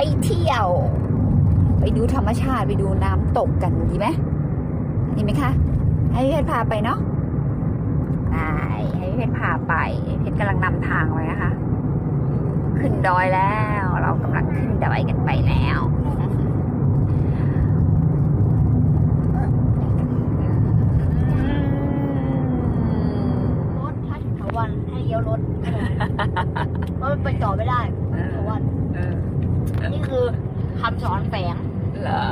ไปเที่ยว ไปดูธรรมชาติไปดูน้ำตกกันดีไหมดีไหมคะ ให้พี่เพชรพาไปเนาะได้ให้พี่เพชรพาไปเพชรกำลังนำทางไว้นะคะ ขึ้นดอยแล้ว เรากำลังขึ้นดอยกันไปแล้วรถถ้าถึงถาวันให้เลี้ยวรถเพราะมันไปต่อไม่ได้ถาวันเออนี่คือคำสอนแฝงเหรอ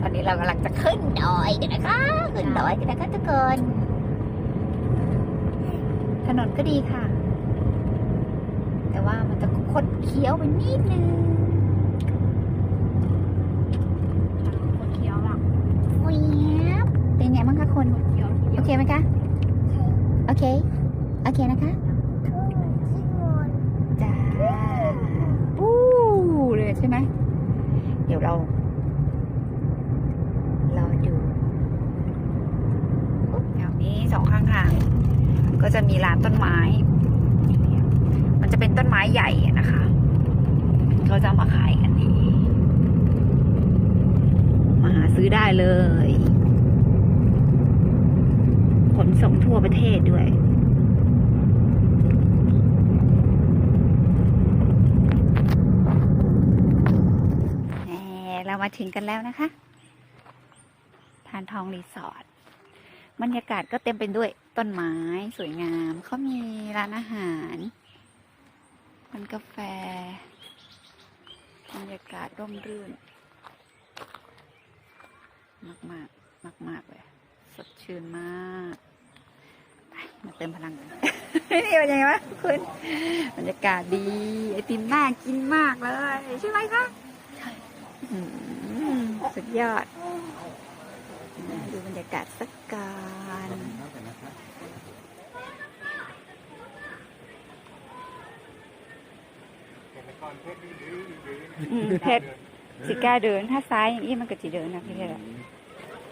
ตอนนี้เรากำลังจะขึ้นดอยกันนะคะ ขึ้นดอยกันนะคะทุกคน ถนนก็ดีค่ะ แต่ว่ามันจะคดเคี้ยวไปนิดนึงคนเคี้ยวหลังแวบเป็นไงบ้างคะคนเคี้ยวโอเคไหมคะ โอเค โอเคนะคะจ้าปู้เลยใช่ไหม เดี๋ยวเรา เรอดูแถวนี้สองข้างทาง ก็จะมีร้านต้นไม้ มันจะเป็นต้นไม้ใหญ่นะคะเขาจะมาขายกันนี้มาหาซื้อได้เลย ขนส่งทั่วประเทศด้วย แห มาถึงกันแล้วนะคะ ทานทองรีสอร์ทบรรยากาศก็เต็มไปด้วยต้นไม้สวยงาม เขามีร้านอาหารร้านกาแฟ บรรยากาศร่มรื่น มากมากมากมากเลย สดชื่นมากมาเติมพลังกันนี่เป็นยังไงวะคุณบรรยากาศดี ไอติมน่ากินมากเลย ใช่ไหมคะอืม สุดยอด ดูบรรยากาศสักการเพชรสิกล้าเดิน ถ้าซ้ายอย่างนี้มันก็จะเดินนะพี่เพชร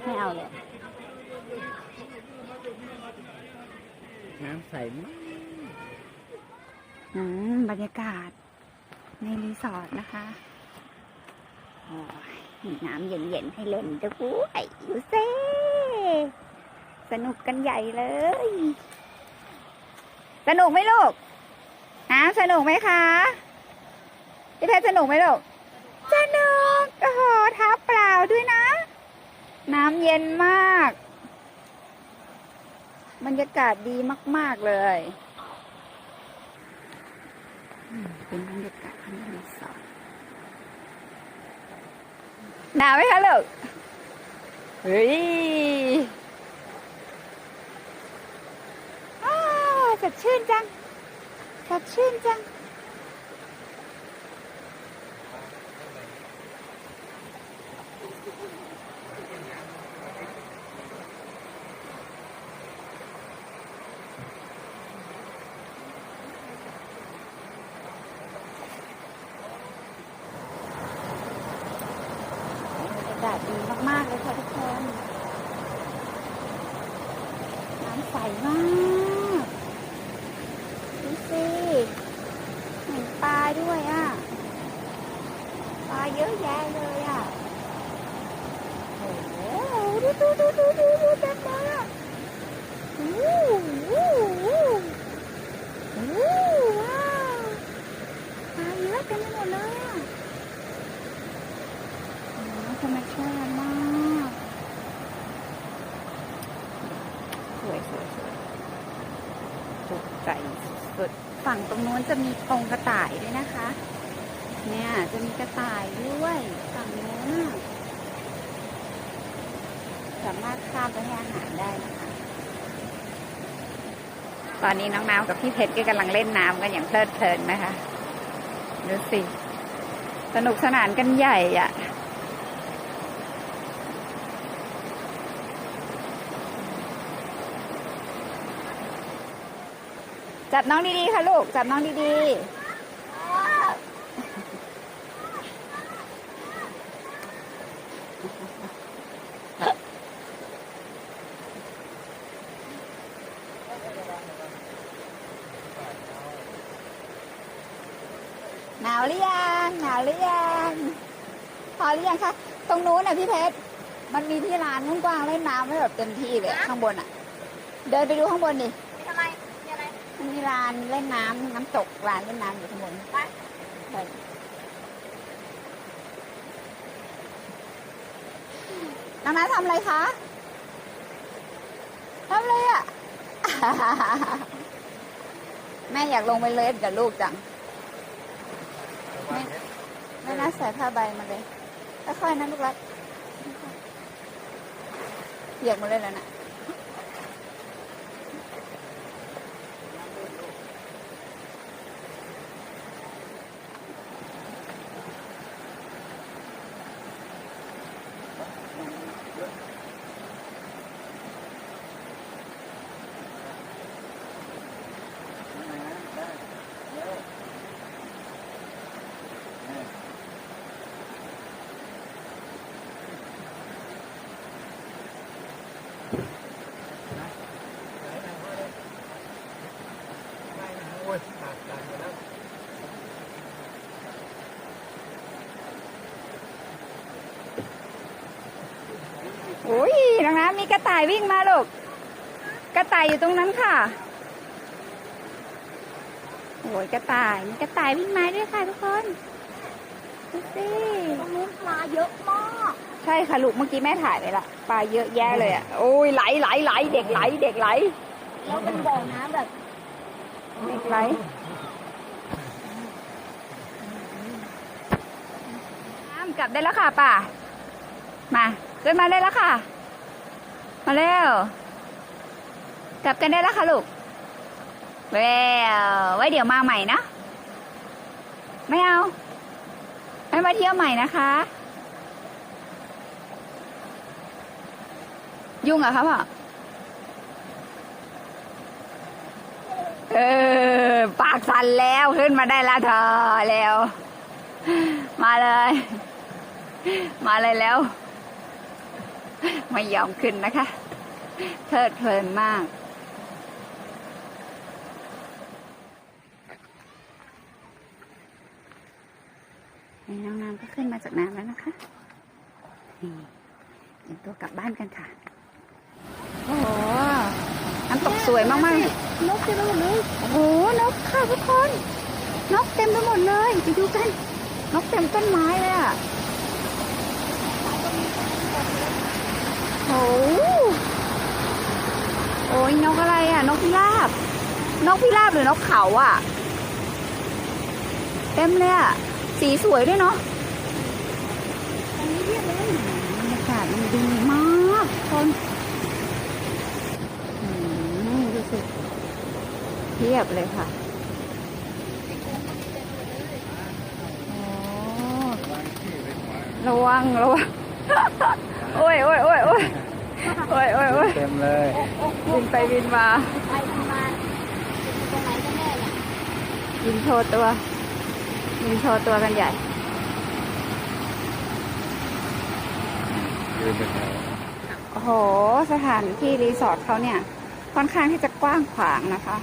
ไม่เอาเลยน้ำใสมากอืมบรรยากาศในรีสอร์ทนะคะโอ้ย น้ำเย็นๆให้เล่นด้วยดูซิสนุกกันใหญ่เลย สนุกไหมลูกฮะสนุกไหมคะพี่เพชรสนุกไหมลูกสนุกโอ้โหท้าเปล่าด้วยนะ น้ำเย็นมาก บรรยากาศดีมาก ๆ เลย อืมเป็นบรรยากาศที่รีสอร์ท หนาวไหมคะลูกเฮ้ยอ้าสดชื่นจังสดชื่นจัง บรรยากาศดีมาก ๆ เลยค่ะทุกคน น้ำใสมาก ดูสิเห็นปลา ด้วยอะปลาเยอะแยะเลยอะโอ้โหดูดูดูดูดูดูเต็มเลยอะโอ้โหโอ้ว้าวปลาเยอะเต็มไปหมดเลยอะโอ้โหธรรมชาติมากสวยสวยสวยถูกใจสุด ฝั่งตรงนู้นจะมีกรงกระต่ายด้วยนะคะ เนี่ยจะมีกระต่ายด้วยฝั่งนู้นสามารถข้ามไปให้อาหารได้นะคะ ตอนนี้น้องน้ำกับพี่เพชรก็กำลังเล่นน้ำกันอย่างเพลิดเพลินนะคะ ดูสิ สนุกสนานกันใหญ่อะ จับน้องดีๆค่ะลูก จับน้องดีๆอหรือยังหนาวหรือยังพอหรือยังคะตรงนู้นน่ะพี่เพชรมันมีที่ร้านกว้างๆเล่นน้ำไม่แบบเต็มที่เลยข้างบนอะ เดินไปดูข้างบนดิ ทำไมมีอะไร มันมีร้านเล่นน้ำน้ำตกร้านเล่นน้ำอยู่ข้างบนไปไปน้องนัททำอะไรคะทำอะไรอะ แม่อยากลงไปเล่นกับลูกจังไม่ไม่น่าใส่ผ้าใบมาเลยค่อยๆนะลูกรักเปียกหมดเลยแล้วนะ โอ้ยปากดันไปแล้วโอ้ยน้องน้ำมีกระต่ายวิ่งมาลูก กระต่ายอยู่ตรงนั้นค่ะ โอ้ยกระต่าย มีกระต่ายวิ่งมาด้วยค่ะทุกคน ดูสิตรงนู้นปลาเยอะมากใช่ค่ะลูกเมื่อกี้แม่ถ่ายไปละปลาเยอะแยะเลยอะโอ้ยไหลไหลไหลเด็กไหล เด็กไหลแล้วเป็นบ่อน้ำแบบเด็กไหลน้ำกลับได้แล้วค่ะป่ามาขึ้นมาได้แล้วค่ะ มาเร็วกลับกันได้แล้วค่ะลูกเร็วไว้เดี๋ยวมาใหม่นะ ไม่เอา ไม่มาเที่ยวใหม่นะคะ ยุ่งเหรอคะพ่อเออ ปากสั่นแล้วขึ้นมาได้แล้วเธอแล้ว มาเลย มาเลยแล้ว ไม่ยอมขึ้นนะคะเพลิดเพลินมาก นี่น้องน้ำก็ขึ้นมาจากน้ำแล้วนะคะนี่เตรียมตัวกลับบ้านกันค่ะ โอ้โหน้ำตกสวยมากๆเลยนกเต็มไปหมดเลยโอ้โหนกค่ะทุกคน นกเต็มไปหมดเลยไปดูกัน นกเต็มต้นไม้เลยอะโอ้โหโอ้ยนกอะไรอะ นกพิราบ นกพิราบหรือนกเขาอะ เต็มเลยอะ สีสวยด้วยเนาะอันนี้เรียบเลยบรรยากาศมันดีมากทุกคนอืมดูสิเทียบเลยค่ะโอ้ระวังระวังโอ้ยโอ้ยโอ้ยโอ้ยโอ้ยโอ้ยโอ้ยเต็มเลยบินไปบินมาไปมาตรงไหนกันแน่เนี่ยบินโชว์ตัว บินโชว์ตัวกันใหญ่ยืนเป็นแถวโอ้โห สถานที่รีสอร์ทเขาเนี่ย ค่อนข้างที่จะกว้างขวางนะคะ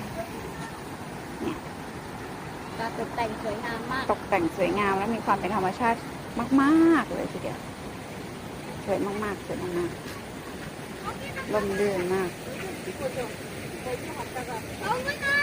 การตกแต่งสวยงามมาก ตกแต่งสวยงามและมีความเป็นธรรมชาติมาก ๆ เลยทีเดียว สวยมากๆสวยมากๆลมเรื่นมากเอาไว้ค่ะ